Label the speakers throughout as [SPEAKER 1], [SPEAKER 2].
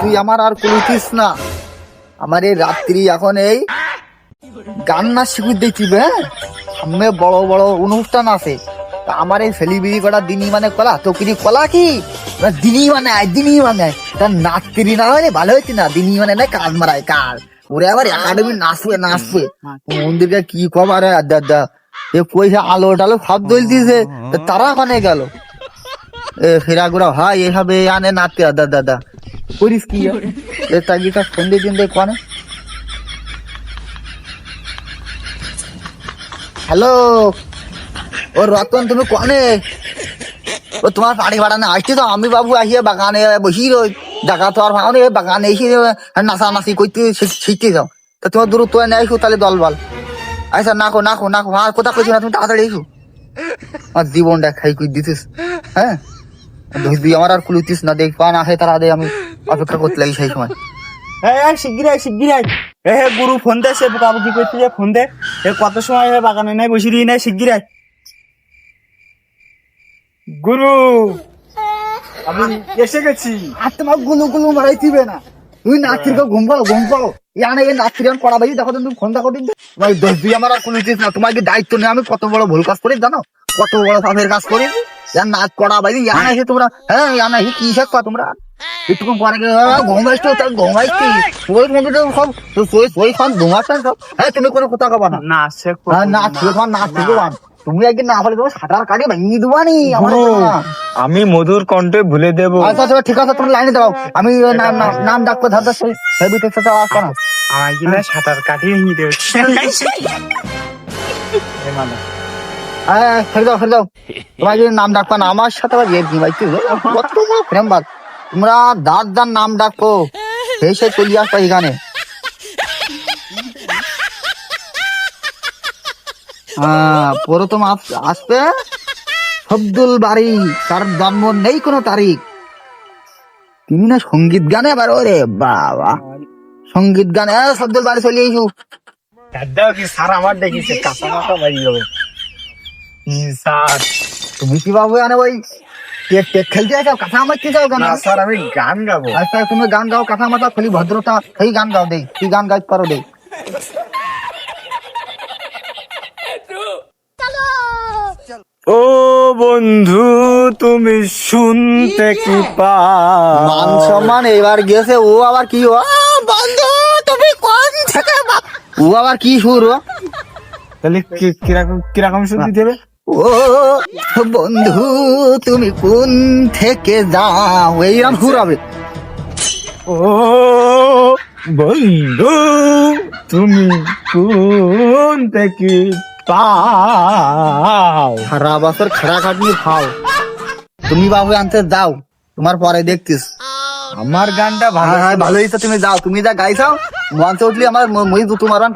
[SPEAKER 1] তুই আমার আর কলিতিস না। আমার এই রাত্রি এখন এই গান না শিখুর দেখছিবে হ্যাঁ সামনে বড় বড় অনুষ্ঠান আছে। তা আমার এই সেলিব্রিটি করা দিনই মানে কলা? তো কিরি কলা কি? দিনই মানে আয়, দিনই মানে। তার নাচতিরি না মানে ভালো হয়েছে না। দিনই মানে না কাজ মারায় কাজ। ওরে আবার একাডেমি নাচবে নাচবে। মন্দিরকে কি কবার? আড্ডা আড্ডা এ পয়সা আলো টালো সব দল দিয়েছে তারা ওখানে গেল? এ ফেরা গুড়া হয় এভাবে আনে নাচতে দাদা দাদা করিস কি এ তাগিটা সন্ধে দিন দেখ কনে হ্যালো ও রতন তুমি কনে ও তোমার বাড়ি ভাড়া না আসছে তো আমি বাবু আসিয়ে বাগানে বসি রই জায়গা তো আর ভাঙনে বাগানে এসে নাচা নাচি করতে শি- শিখতে যাও তা তোমার দূর তো এনে আইসো তাহলে দল বল আচ্ছা নাকো নাকো নাকো আর কোথা কইছো না তুমি তাড়াতাড়ি এসো আমার জীবনটা খাই কই দিতিস হ্যাঁ ধুই আমার আর কুলিতিস না দেখ পান আসে তারা দে আমি অপেক্ষা করতে লাগি সেই সময়।
[SPEAKER 2] হ্যাঁ শিগগিরাই শিগগিরাই এ গুরু ফোন দে সে করতে যে ফোন দে। এ কত সময় হে বাগানে নাই বসে নাই শিগগিরাই গুরু আমি এসে গেছি।
[SPEAKER 1] আর তোমার গুলু গুলু মারাই দিবে না। তুই নাচির গো ঘুম পাও ঘুম পাও। ইয়ানে এই আমি দেখো তুমি ফোন দেখো দিন তোমার দোষ দিয়ে আমার আর কুলিতিস না তোমার কি দায়িত্ব নেই? আমি কত বড় ভুল কাজ করি জানো? কত বড় পাপের কাজ করি? নাচ পড়া বাজি ইয়ানে এসে তোমরা হ্যাঁ ইয়ানে এসে কি শেখ তোমরা? একটু পরে ঘুমাইছো তার ঘুমাইছি ওই মধ্যে সব সই সই খান ঘুমাচ্ছেন সব। হ্যাঁ তুমি কোনো কথা কবা না।
[SPEAKER 2] না সে
[SPEAKER 1] হ্যাঁ, না তোমার না ছিল তুমি একদিন না হলে তোমার সাঁতার কাটে ভেঙে দেবো নি আমার
[SPEAKER 2] আমি মধুর কণ্ঠে ভুলে দেব।
[SPEAKER 1] আচ্ছা আচ্ছা ঠিক আছে তুমি লাইনে দাও আমি নাম নাম- ডাকবো ধার ধার ভিতরে সাথে আওয়াজ করো
[SPEAKER 2] আমার কিনা সাঁতার কাটিয়ে নিয়ে দেবে। মানে।
[SPEAKER 1] হ্যাঁ নাম আমার সাথে নাম এখানে। আসবে শব্দুল বাড়ি তার জন্ম নেই কোনো তারিখ। তুমি না সংগীত গানে আবার ওরে বাবা। সংগীত গানে শব্দুল বাড়ি চলে এসু।
[SPEAKER 2] কি স্যার আমার দেখিছে কাঁচা মাথা বাড়ি স্যার
[SPEAKER 1] তুমি কি বাবু আনে ওই টেক টেক খেলতে যাও কথা মারতে যাও গান
[SPEAKER 2] না স্যার আমি গান গাবো।
[SPEAKER 1] আচ্ছা তুমি গান গাও কথা মাতা খালি ভদ্রতা সেই গান গাও দেই কি গান গাইতে পারো দেই।
[SPEAKER 2] ও বন্ধু তুমি শুনতে কি
[SPEAKER 1] মান
[SPEAKER 2] পাও
[SPEAKER 1] সম্মান এবার গেছে ও আবার কি ও? বন্ধু তুমি কোন থেকে ও আবার কি সুর ও?
[SPEAKER 2] তাহলে কি- কীরকম কীরকম শুনতে দেবে
[SPEAKER 1] ও বন্ধু তুমি কোন থেকে যাও? এইরকম সুর হবে
[SPEAKER 2] ও বন্ধু তুমি কোন থেকে পাও?
[SPEAKER 1] সারা বছর খাড়া খাটনি খাও। তুমি বাবু আনতে যাও তোমার পরে দেখতিস।
[SPEAKER 2] আমার গানটা ভালো
[SPEAKER 1] হ্যাঁ হ্যাঁ ভালোই তো তুমি যাও। তুমি যা গাইছাও মঞ্চে উঠলি আমার মই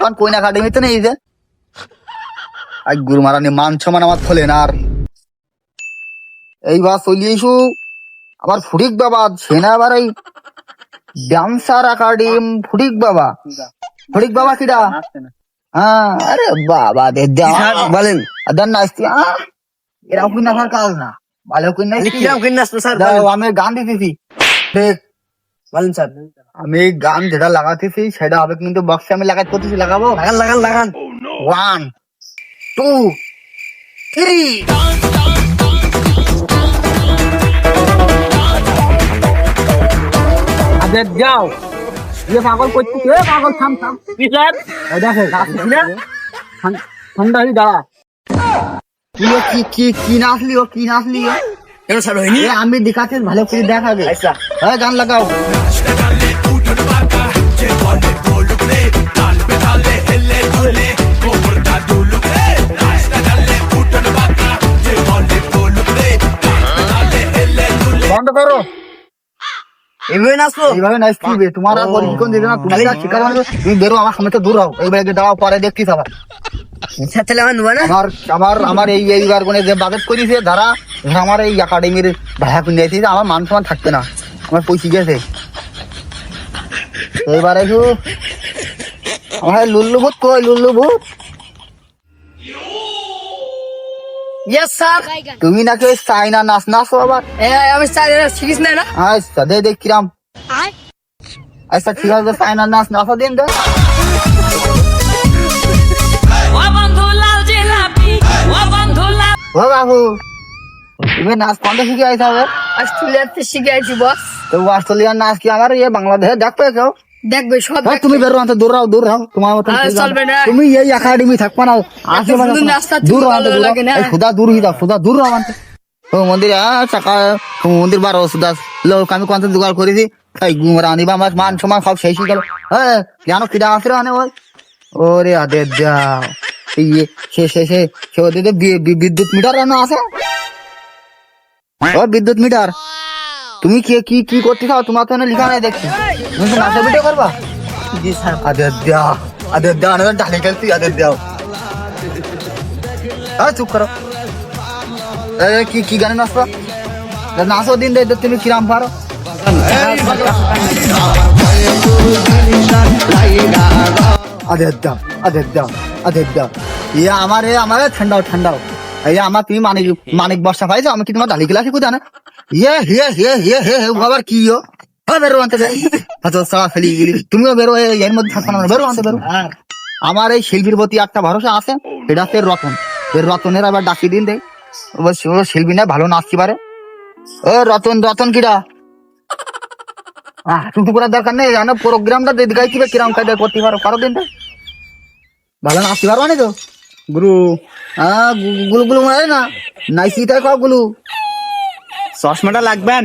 [SPEAKER 1] কারণ কোইনা একাডেমিতে নেই যে। আই গুরু মারানি মান সমান আমার খোলে না আর এইবার চলি ইসু আবার ফুটিক বাবা সেনা আবার এই ডান্সার একাডেমি ফুটিক বাবা। ফুটিক বাবা কিডা? হ্যাঁ আরে বাবা দে দেওয়া বলেন আদার নাচতি এরকম কিনা আমার কাজ না। ভালো কিনা দাও আমি গান দিতেছি। দেখ
[SPEAKER 2] বলেন স্যার।
[SPEAKER 1] আমি গান যেটা লাগাতেছি সেটা হবে কিন্তু বক্সে আমি লাগাতে করতেছি লাগাবো।
[SPEAKER 2] লাগান লাগান লাগান।
[SPEAKER 1] ওয়ান টু থ্রি আগে যাও। ইয়ে পাগল করছিস এ পাগল থাম থাম। এই দেখে নাচছিস না? ঠান- ঠান্ডা হয়ে দাঁড়া। কি ও, কি কি কি নাচলি ও কি নাচলি ও?
[SPEAKER 2] কেন স্যার হয়নি?
[SPEAKER 1] এ, আমি দেখাচ্ছি ভালো করে দেখাবে।
[SPEAKER 2] আচ্ছা।
[SPEAKER 1] হ্যাঁ গান লাগাও। বন্ধ করো।
[SPEAKER 2] এভাবে নাচবো
[SPEAKER 1] এইভাবে নাইস তুলবে তোমার আর পরিচিকন দিবে না তুমি যা শিকার মানুষ, তুমি বেরো আমার সামনে তো দূর হও এইবার দাও পরে দেখতিস আবার
[SPEAKER 2] আমার
[SPEAKER 1] আমার আমার আমার এই এইবার কোনে যে বাজেট করেছে যারা আমার এই একাডেমির ভাড়া কিনে দিয়েছে আমার মান সম্মান থাকবে না। আমার পয়সা গেছে। এইবার একটু আমার লুল্লু ভূত কই লুল্লু ভূত?
[SPEAKER 2] ইয়েস স্যার
[SPEAKER 1] তুমি নাকি ওই চাইনা নাচ? নাচো আবার
[SPEAKER 2] আমি স্যার শিখিস না?
[SPEAKER 1] আচ্ছা দে দেখ কিরাম। আচ্ছা ঠিক আছে সাইনার নাচ নাচা দিন দে।
[SPEAKER 3] ও
[SPEAKER 1] বাবু তুমি নাচ কোনটা শিখে আইতে হবে
[SPEAKER 4] অস্ট্রেলিয়াতে শিখে আইছি বস
[SPEAKER 1] তো অস্ট্রেলিয়ার নাচ কি আমার ইয়ে বাংলাদেশে দেখবে কেউ
[SPEAKER 4] দেখবে সব
[SPEAKER 1] হ্যাঁ, তুমি বেরো আনতে দূর রাও দূর রাও তোমার
[SPEAKER 4] হ্যাঁ, চলবে না।
[SPEAKER 1] তুমি এই একাডেমি থাকবা না দূর রাও দূর রাও।
[SPEAKER 4] লাগে না।
[SPEAKER 1] খুদা দূর খুদা দূর রাও আনতে। ও মন্দির মন্দির বারো সুদা লোক আমি কোন জোগাড় করেছি। এই আমার মান সমান সব শেষ হয়ে গেল। হ্যাঁ কেন কিডা আসরে আনে ওই ওরে আদে যাও এই সে সে বিদ্যুৎ মিটার রান্না আছে ও বিদ্যুৎ মিটার। তুমি কি কি কি করতে চাও? তোমার তো এখানে লিখা নাই দেখছি। তুমি তো নাচা ভিডিও করবা?
[SPEAKER 2] জি স্যার।
[SPEAKER 1] আদে দেও আদে দেও না ডালে খেলছি আদে দেও। হ্যাঁ চুপ করো। এ কি কি গানে নাচবা? নাচো দিন দে তুমি কিরাম পারো। আদে দাও আদে দাও আদে দাও। ইয়ে আমার এ আমার ঠান্ডাও ঠান্ডাও। এই আমার তুমি মানিক মানিক বর্ষা পাইছো আমি কি তোমার ডালি গেলা শিখু না হে হে হে হে হে বাবার কি ইয়ো? হ্যাঁ বেরো আনতে আচ্ছা সারা ফেলি গেলি। তুমিও বেরো এর মধ্যে থাকো না বেরো আনতে বেরো। আমার এই শিল্পীর প্রতি একটা ভরসা আছে এটা হচ্ছে রতন। এর রতনের আবার ডাকি দিন দেয় শিল্পী না ভালো নাচতে পারে। ও রতন রতন কিরা? আহ টুটু করার দরকার নেই জানো প্রোগ্রামটা দিয়ে গাইতে কিরম কায়দা করতে পারো পারো দিন ভালো নাচতে পারো না তো।
[SPEAKER 2] গুরু
[SPEAKER 1] হ্যাঁ গুলু গুলু মারে না। নাইসি তাই খাও গুলু?
[SPEAKER 2] চশমাটা লাগবেন?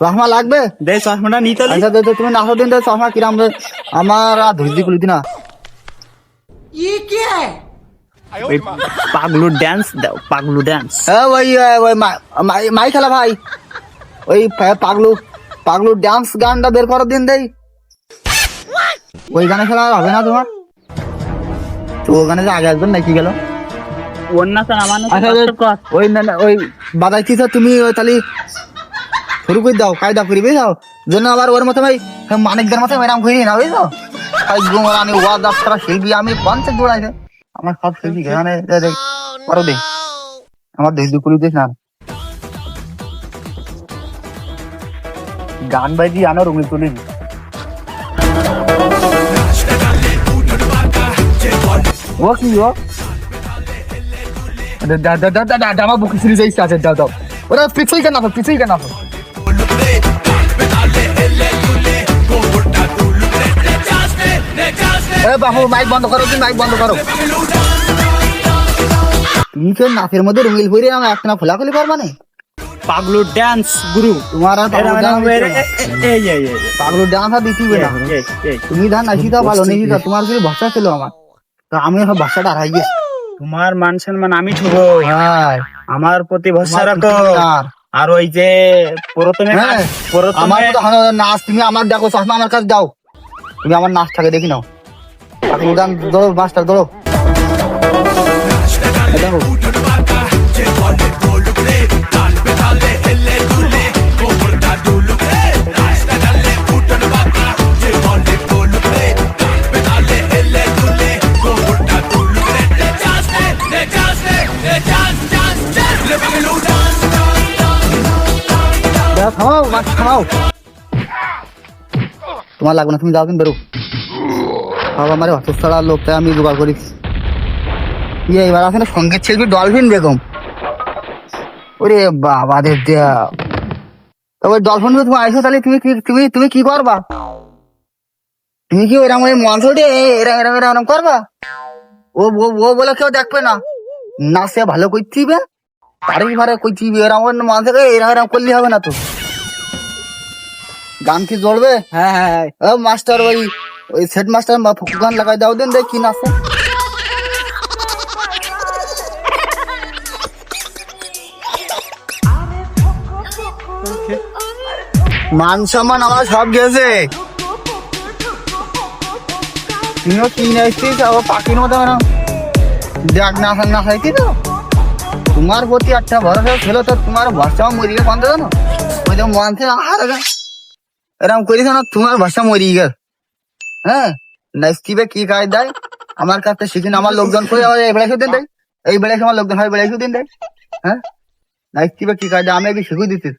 [SPEAKER 1] চশমা লাগবে?
[SPEAKER 2] দে চশমাটা নিতে
[SPEAKER 1] আচ্ছা দে তুমি নাচো দিন দে চশমা কিরাম? আমার আর ধৈর্য কুলিতি না।
[SPEAKER 2] ওই পাগলু ড্যান্স দাও পাগলু ড্যান্স
[SPEAKER 1] হ্যাঁ ওই ওই মা- মাই- মাই খেলা ভাই। ওই পাগলু পাগলু ডান্স গানটা বের করার দিন দেই। ওই গানে খেলা আর হবে না তোমার? তো ওখানে যে আগে আসবেন নাকি গেল?
[SPEAKER 2] ওর না স্যার আমার না কষ্ট
[SPEAKER 1] ওই- না না, ওই বাদাইছি তো তুমি ওই তাহলে শুরু করে দাও কায়দা করি বুঝাও জন্য আবার ওর মতো ভাই মানিকদের মতো এরকম করি না বুঝছ? ভাই গুমরানি ওয়াজ আপনারা শিল্পী আমি পঞ্চাশ দৌড়াইছে আমার সব শিল্পী এখানে দে- দে, করো দে। আমার দেশ দুকুলি দিস না। গান বাজি আনো রঙিন তুলি। ও কি ও আমার বুকে সিরিজ আইছে আছে দাও দাও ওরা পিছুই কেন আসো পিছুই কেন আসো এ বাবু মাইক বন্ধ করো তুমি মাইক বন্ধ করো তুমি তো নাচের মধ্যে রঙিল হইরে আমার একটা না খোলাখুলি পারবা না
[SPEAKER 2] পাগলু ড্যান্স গুরু
[SPEAKER 1] তোমার পাগলু
[SPEAKER 2] মানে
[SPEAKER 1] ডান্স আর দিতেই না
[SPEAKER 2] এই, এই।
[SPEAKER 1] তুমি ধান নাচি দাও ভালো নেই তোমার কিছু ভরসা ছিল আমার তো আমি সব ভরসাটা হারাই গেছি
[SPEAKER 2] তোমার মান সম্মান আমি
[SPEAKER 1] ছোট
[SPEAKER 2] আমার প্রতি ভরসা রাখো।
[SPEAKER 1] আর।
[SPEAKER 2] আর ওই যে প্রথমে
[SPEAKER 1] হ্যাঁ, আমার মতো নাচ তুমি আমার দেখো চশমা আমার কাছে দাও। তুমি আমার নাচ থাকে দেখি নাও। দৌড়ো মাস্টার দৌড়ো দেখো মাছ থামাও তোমার লাগবে না, তুমি যাও কিন্তু বেরো। বাবা আমার হতস্থলা লোকটা আমি জোগাড় করি। ইয়ে এবার আছে না সংগীত শিল্পী ডলফিন বেগম। ওরে বাবা রে দেও তো ডলফিন তুমি আইসো তাহলে, তুমি কি, তুমি তুমি কি করবা? তুমি কি ওইরকম ওই মঞ্চ এরম এরম এরম করবা? ও ও ও বলে কেউ দেখবে না। নাচে ভালো করছিবে তারই ভারে করছিবে এরম মঞ্চে এরকম এরকম করলে হবে না তো। গান কি জড়বে
[SPEAKER 2] হ্যাঁ হ্যাঁ হ্যাঁ।
[SPEAKER 1] ও মাস্টার ওই ওই সেট মাস্টার গান লাগাই দাও দেন দেখ কি নাচে মান সম্মান আমার সব গেছে। তুমিও কি নাচছিস আবার পাখির মতো এরকম দেখ না না খাইছি তো? তোমার প্রতি একটা ভরসা ছিল তো তোমার ভরসা মরিয়ে বন্ধ জানো ওই যে মন থেকে আর এরকম করিস না তোমার ভাষা মরিয়ে গেল। হ্যাঁ? নাইস্টিবে কি কাজ দেয়? আমার কাছে শিখিন আমার লোকজন কই আমার এই বেড়া দিন দেয়? এই বেড়া আমার লোকজন হয় বেড়া দিন দেয়? হ্যাঁ? নাইস্টিবে কি কাজ দেয়? আমি আগে শিখু দিতে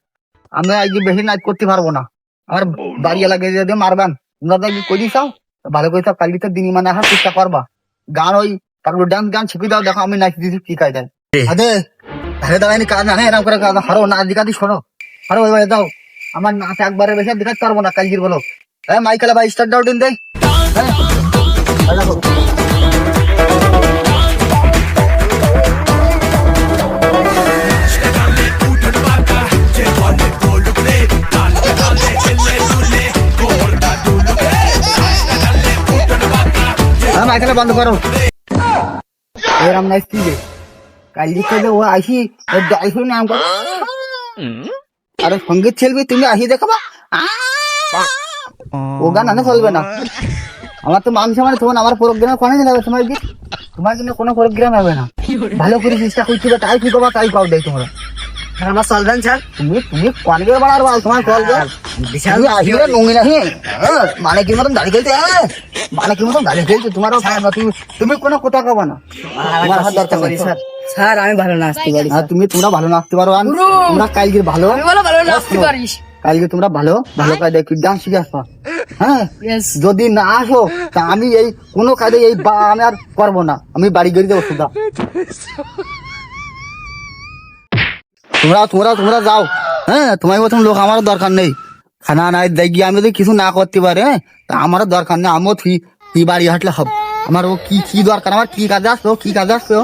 [SPEAKER 1] আমি আজকে বেশি নাচ করতে পারব না। আমার বাড়ি এলাকায় যদি মারবান তোমরা তো করি চাও? ভালো করে সব কালকে তো দিনই মানে আসার চেষ্টা করবা। গান ওই তারপর ডান্স গান শিখে দাও দেখো আমি নাচি দিচ্ছি কি কায়দায় আদে ধারে দাঁড়ায়নি কাজ না হ্যাঁ এরকম করে কাজ হারো নাচ দিকাতি শোনো। হারো ওই দাও আমার নাচ একবারে বেশি দেখাতে পারব না, কালজির বলো। হ্যাঁ মাইকেল ভাই স্টার্ট দাও দিন হ্যাঁ। হ্যাঁ মাইকেল, বন্ধ করো। এরম নাইস কি কালজি থেকে ও আসি ডাইফুল নাম আরে সংগীত ছেলবি তুমি আসি দেখাবা ও গান আনে চলবে না। আমার তো মানুষ মানে তোমার আমার প্রোগ্রামে কোনো হবে? তোমার কি তোমার জন্য কোনো প্রোগ্রাম হবে না। ভালো করে চেষ্টা করছি তাই কি করবা তাই পাও দেয় তোমরা।
[SPEAKER 2] আমার চলবেন স্যার।
[SPEAKER 1] তুমি তুমি কনবে বাড়ার বাল? তোমার কল
[SPEAKER 2] বিশাল
[SPEAKER 1] আসিবে নুঙ্গি মানে কি মতন দাঁড়িয়ে খেলতে? মানে কি মতন দাঁড়িয়ে খেলতে তোমারও না তুমি তুমি কোনো কথা কবা না। তোমার হাত দরকার
[SPEAKER 2] স্যার। স্যার আমি ভালো নাচতে পারি
[SPEAKER 1] হ্যাঁ তুমি তোমরা ভালো নাচতে পারো।
[SPEAKER 4] গুরু।
[SPEAKER 1] তোমরা কালকে ভালো।
[SPEAKER 4] পারিস।
[SPEAKER 1] কালকে তোমরা ভালো ভালো কাজে একটু ডান্স শিখে আসবা। হ্যাঁ? যদি না আসো তা আমি এই কোনো কাজে এই বা আমি আর করব না। আমি বাড়ি গড়ি দেবো সুদা তোমরা তোমরা তোমরা যাও। হ্যাঁ? তোমার মতন লোক আমার দরকার নেই। খানা নাই দেখি আমি যদি কিছু না করতে পারে হ্যাঁ, তা আমারও দরকার নেই। আমিও তুই তুই বাড়ি হাঁটলে হবে। আমার ও কি কি দরকার? আমার কি কাজে আসতো কি কাজে আসতো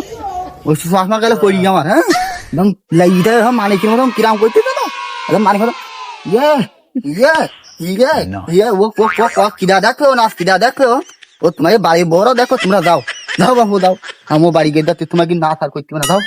[SPEAKER 1] ওই চশমা গেলে করি আমার হ্যাঁ? একদম লাইটা মানে কি মতন কিরাম করতে একদম মানে মতন ইয়ে ইয়ে ইয়ে ইয়ে ও ও ও ও কিরা দেখো না কিরা দেখো ও তোমার বাড়ি বড় দেখো তোমরা যাও যাও বাবু দাও আমার বাড়ি গিয়ে তোমাকে না সার করতে না যাও